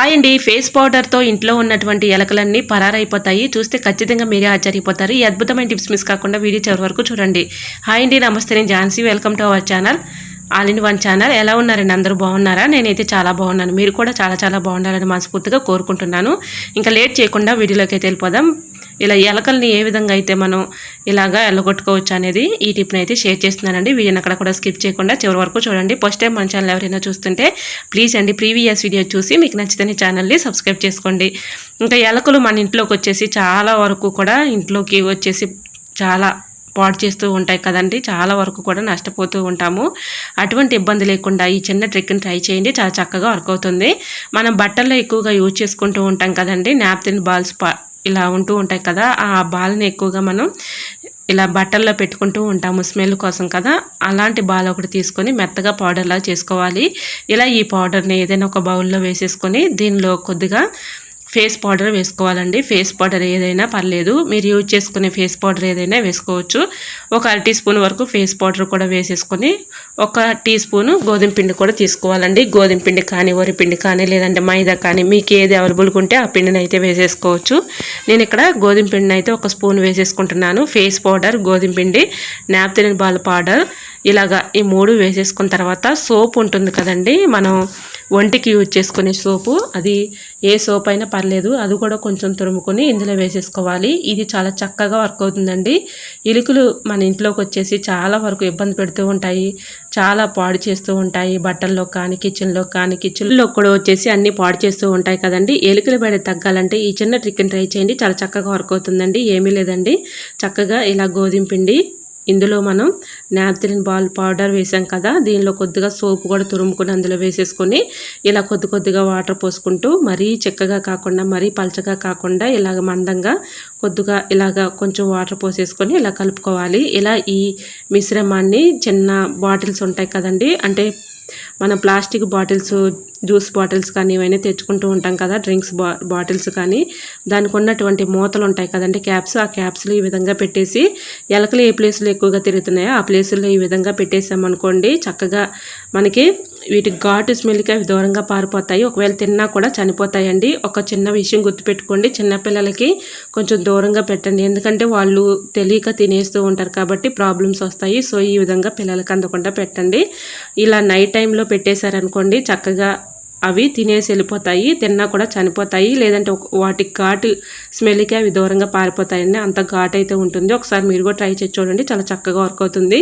Hi అండి face పౌడర్తో ఇంట్లో ఉన్నటువంటి ఎలకలన్నీ పరారైపోతాయి. చూస్తే ఖచ్చితంగా మీరే ఆశ్చర్యపోతారు. ఈ అద్భుతమైన టిప్స్ మిస్ కాకుండా వీడియో చివరి వరకు చూడండి. హాయ్ అండి నమస్తే. నేను Jhansi. Welcome to our channel. All in one channel. ఎలా ఉన్నారండి? అందరూ బాగున్నారా? నేనైతే చాలా బాగున్నాను. మీరు కూడా చాలా చాలా బాగుండాలని మనస్ఫూర్తిగా కోరుకుంటున్నాను. ఇంకా లేట్ చేయకుండా వీడియోలోకి అయితే వెళ్ళిపోదాం. ఇలా ఎలకల్ని ఏ విధంగా అయితే మనం ఇలాగా ఎల్లగొట్టుకోవచ్చు అనేది ఈ టిప్ని అయితే షేర్ చేస్తున్నానండి. వీడియోని అక్కడ కూడా స్కిప్ చేయకుండా చివరి వరకు చూడండి. ఫస్ట్ టైం మన ఛానల్ ఎవరైనా చూస్తుంటే ప్లీజ్ అండి ప్రీవియస్ వీడియో చూసి మీకు నచ్చితే ఛానల్ని సబ్స్క్రైబ్ చేసుకోండి. ఇంకా ఎలకలు మన ఇంట్లోకి వచ్చేసి చాలా వరకు కూడా ఇంట్లోకి వచ్చేసి చాలా పాడు చేస్తూ ఉంటాయి కదండి. చాలా వరకు కూడా నష్టపోతూ ఉంటాము. అటువంటి ఇబ్బంది లేకుండా ఈ చిన్న ట్రిక్ని ట్రై చేయండి. చాలా చక్కగా వర్క్ అవుతుంది. మనం బట్టల్లో ఎక్కువగా యూజ్ చేసుకుంటూ ఉంటాం కదండి. నాప్తిన్ బాల్స్ ఇలా ఉంటూ ఉంటాయి కదా ఆ బాల్ని ఎక్కువగా మనం ఇలా బట్టల్లో పెట్టుకుంటూ ఉంటాము స్మెల్ కోసం కదా. అలాంటి బాల్ ఒకటి తీసుకొని మెత్తగా పౌడర్లా చేసుకోవాలి. ఇలా ఈ పౌడర్ని ఏదైనా ఒక బౌల్లో వేసేసుకొని దీనిలో కొద్దిగా ఫేస్ పౌడర్ వేసుకోవాలండి. ఫేస్ పౌడర్ ఏదైనా పర్లేదు. మీరు యూజ్ చేసుకునే ఫేస్ పౌడర్ ఏదైనా వేసుకోవచ్చు. ఒక అర టీ స్పూన్ వరకు ఫేస్ పౌడర్ కూడా వేసేసుకొని ఒక టీ స్పూన్ గోధుమ పిండి కూడా తీసుకోవాలండి. గోధుమ పిండి కానీ వరి పిండి కానీ లేదంటే మైదా కానీ మీకు ఏది అవైలబుల్గా ఉంటే ఆ పిండిని అయితే వేసేసుకోవచ్చు. నేను ఇక్కడ గోధుమ పిండిని అయితే ఒక స్పూన్ వేసేసుకుంటున్నాను. ఫేస్ పౌడర్ గోధుమ పిండి నాప్తిన్ బాల్ పౌడర్ ఇలాగా ఈ మూడు వేసేసుకున్న తర్వాత సోప్ ఉంటుంది కదండి. మనం ఒంటికి యూజ్ చేసుకునే సోపు. అది ఏ సోప్ అయినా పర్లేదు అది కూడా కొంచెం తురుముకొని ఇందులో వేసేసుకోవాలి. ఇది చాలా చక్కగా వర్క్ అవుతుందండి. ఇలుకలు మన ఇంట్లోకి వచ్చేసి చాలా వరకు ఇబ్బంది పెడుతూ ఉంటాయి. చాలా పాడు చేస్తూ ఉంటాయి. బట్టల్లో కానీ కిచెన్లో కానీ కిచెన్లో కూడా వచ్చేసి అన్ని పాడు చేస్తూ ఉంటాయి కదండి. ఎలుకల బెడ తగ్గాలంటే ఈ చిన్న ట్రిక్ని ట్రై చేయండి. చాలా చక్కగా వర్క్ అవుతుందండి. ఏమీ లేదండి. చక్కగా ఇలా గోధుమ పిండి ఇందులో మనం నాప్థలిన్ బాల్ పౌడర్ వేసాం కదా దీనిలో కొద్దిగా సోపు కూడా తురుముకుని అందులో వేసేసుకొని ఇలా కొద్ది కొద్దిగా వాటర్ పోసుకుంటూ మరీ చెక్కగా కాకుండా మరీ పలచగా కాకుండా ఇలాగ మందంగా కొద్దిగా ఇలాగ కొంచెం వాటర్ పోసేసుకొని ఇలా కలుపుకోవాలి. ఇలా ఈ మిశ్రమాన్ని చిన్న బాటిల్స్ ఉంటాయి కదండి అంటే మన ప్లాస్టిక్ బాటిల్స్ జ్యూస్ బాటిల్స్ కానీ ఇవన్నీ తెచ్చుకుంటూ ఉంటాం కదా డ్రింక్స్ బా బాటిల్స్ కానీ. దానికి ఉన్నటువంటి మూతలు ఉంటాయి కదండి క్యాప్స్. ఆ క్యాప్స్లు ఈ విధంగా పెట్టేసి ఎలకలు ఏ ప్లేస్లో ఎక్కువగా తిరుగుతున్నాయో ఆ ప్లేసుల్లో ఈ విధంగా పెట్టేసామనుకోండి చక్కగా మనకి వీటి ఘాటు స్మెల్కి అవి దూరంగా పారిపోతాయి. ఒకవేళ తిన్నా కూడా చనిపోతాయండి. ఒక చిన్న విషయం గుర్తుపెట్టుకోండి. చిన్నపిల్లలకి కొంచెం దూరంగా పెట్టండి. ఎందుకంటే వాళ్ళు తెలియక తినేస్తూ ఉంటారు కాబట్టి ప్రాబ్లమ్స్ వస్తాయి. సో ఈ విధంగా పిల్లలకి అందకుండా పెట్టండి. ఇలా నైట్ టైంలో పెట్టేశారనుకోండి చక్కగా అవి తినేసి వెళ్ళిపోతాయి తిన్నా కూడా చనిపోతాయి లేదంటే వాటి ఘాటు స్మెల్కి అవి దూరంగా పారిపోతాయండి అంత ఘాట్ అయితే ఉంటుంది. ఒకసారి మీరు కూడా ట్రై చేసి చూడండి చాలా చక్కగా వర్క్ అవుతుంది.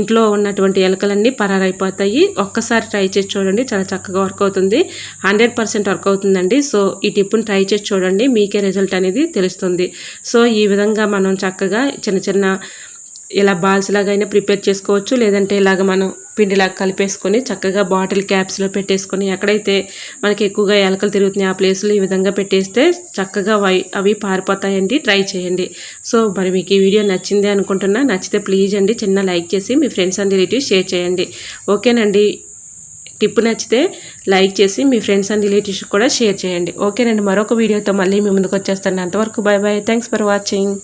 ఇంట్లో ఉన్నటువంటి ఎలకలన్నీ పరారైపోతాయి. ఒక్కసారి ట్రై చేసి చూడండి చాలా చక్కగా వర్క్ అవుతుంది. హండ్రెడ్ పర్సెంట్ వర్క్ అవుతుందండి. సో ఈ టిప్పుని ట్రై చేసి చూడండి మీకే రిజల్ట్ అనేది తెలుస్తుంది. సో ఈ విధంగా మనం చక్కగా చిన్న చిన్న ఇలా బాల్స్ లాగైనా ప్రిపేర్ చేసుకోవచ్చు లేదంటే ఇలాగ మనం పిండిలాగా కలిపేసుకొని చక్కగా బాటిల్ క్యాప్స్లో పెట్టేసుకొని ఎక్కడైతే మనకి ఎక్కువగా ఎలకలు తిరుగుతున్నాయి ఆ ప్లేస్లో ఈ విధంగా పెట్టేస్తే చక్కగా అవి పారిపోతాయండి. ట్రై చేయండి. సో మరి మీకు ఈ వీడియో నచ్చింది అనుకుంటున్నా నచ్చితే ప్లీజ్ అండి చిన్న లైక్ చేసి మీ ఫ్రెండ్స్ అండ్ రిలేటివ్స్ షేర్ చేయండి. ఓకేనండి. టిప్ నచ్చితే లైక్ చేసి మీ ఫ్రెండ్స్ అండ్ రిలేటివ్స్ కూడా షేర్ చేయండి. ఓకేనండి. మరొక వీడియోతో మళ్ళీ మీ ముందుకు వచ్చేస్తాను. అంతవరకు bye bye thanks for watching.